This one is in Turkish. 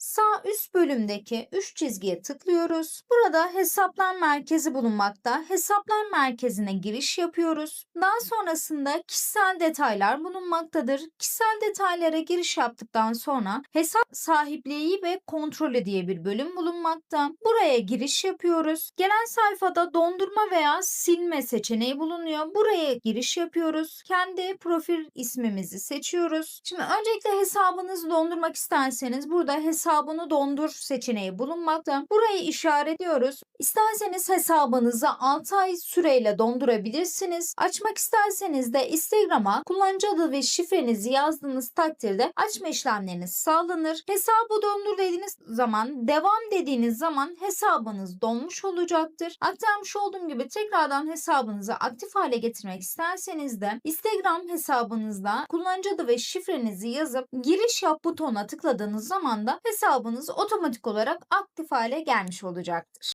Sağ üst bölümdeki 3 çizgiye tıklıyoruz. Burada hesaplar merkezi bulunmakta. Hesaplar merkezine giriş yapıyoruz. Daha sonrasında kişisel detaylar bulunmaktadır. Kişisel detaylara giriş yaptıktan sonra hesap sahipliği ve kontrolü diye bir bölüm bulunmakta. Buraya giriş yapıyoruz. Gelen sayfada dondurma veya silme seçeneği bulunuyor. Buraya giriş yapıyoruz. Kendi profil ismimizi seçiyoruz. Şimdi öncelikle hesabınızı dondurmak isterseniz burada hesabını dondur seçeneği bulunmakta. Burayı işaretliyoruz. İsterseniz hesabınızı 6 ay süreyle dondurabilirsiniz. Açmak isterseniz de Instagram'a kullanıcı adı ve şifrenizi yazdığınız takdirde açma işlemleriniz sağlanır. Hesabı dondur dediğiniz zaman devam dediğiniz zaman hesabınız donmuş olacaktır. Aktarmış olduğum gibi tekrardan hesabınızı aktif hale getirmek isterseniz de Instagram hesabınızda kullanıcı adı ve şifrenizi yazıp giriş yap butonuna tıkladığınız zaman da hesabınız otomatik olarak aktif hale gelmiş olacaktır.